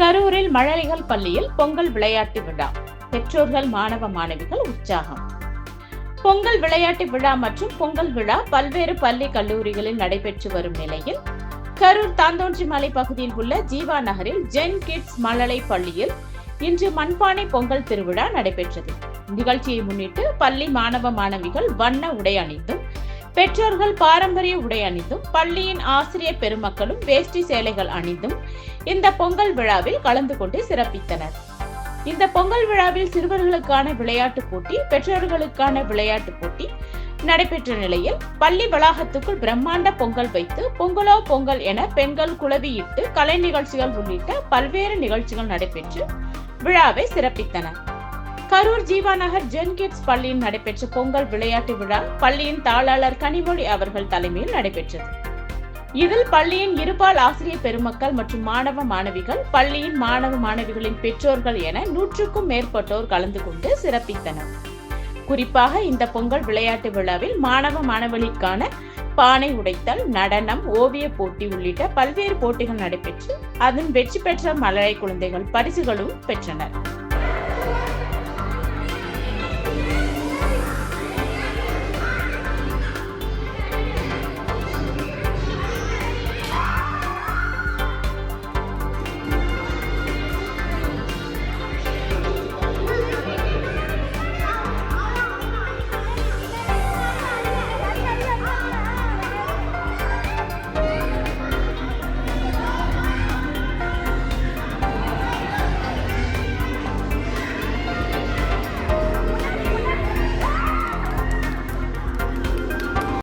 கரூரில் மழலைகள் பள்ளியில் பொங்கல் விளையாட்டு விழா. பெற்றோர்கள் மாணவ மாணவிகள் உற்சாகம். பொங்கல் விளையாட்டு விழா மற்றும் பொங்கல் விழா பல்வேறு பள்ளி கல்லூரிகளில் நடைபெற்று வரும் நிலையில் கரூர் தாந்தோன்றிமலை பகுதியில் உள்ள ஜீவா நகரில் ஜென் கிட்ஸ் மழலை பள்ளியில் இன்று மண்பானை பொங்கல் திருவிழா நடைபெற்றது. நிகழ்ச்சியை முன்னிட்டு பள்ளி மாணவ மாணவிகள் வண்ண உடை அணிந்தும் பெற்றோர்கள் பாரம்பரிய உடை அணிந்தும் பள்ளியின் ஆசிரியர் பெருமக்களும் வேஷ்டி சேலைகள் அணிந்தும் இந்த பொங்கல் விழாவில் கலந்து கொண்டு சிறப்பித்தனர். இந்த பொங்கல் விழாவில் சிறுவர்களுக்கான விளையாட்டுப் போட்டி பெற்றோர்களுக்கான விளையாட்டுப் போட்டி நடைபெற்ற நிலையில் பள்ளி வளாகத்துக்குள் பிரம்மாண்ட பொங்கல் வைத்து பொங்கலோ பொங்கல் என பெண்கள் குழவியிட்டு கலை நிகழ்ச்சிகள் உள்ளிட்ட பல்வேறு நிகழ்ச்சிகள் நடைபெற்று விழாவை சிறப்பித்தனர் கரூர் ஜீவாநகர் ஜென் கிட்ஸ் பள்ளியில் நடைபெற்ற பொங்கல் விளையாட்டு விழா பள்ளியின் தாளாளர் கனிமொழி அவர்கள் தலைமையில் நடைபெற்றது. இதில் பள்ளியின் இருபால் ஆசிரியர் பெருமக்கள் மற்றும் மாணவ மாணவிகள் பள்ளியின் மாணவ மாணவிகளின் பெற்றோர்கள் என நூற்றுக்கும் மேற்பட்டோர் கலந்து கொண்டு சிறப்பித்தனர். குறிப்பாக இந்த பொங்கல் விளையாட்டு விழாவில் மாணவ மாணவர்களுக்கான பானை உடைத்தல் நடனம் ஓவிய போட்டி உள்ளிட்ட பல்வேறு போட்டிகள் நடைபெற்று அதன் வெற்றி பெற்ற மலரை குழந்தைகள் பரிசுகளும் பெற்றனர்.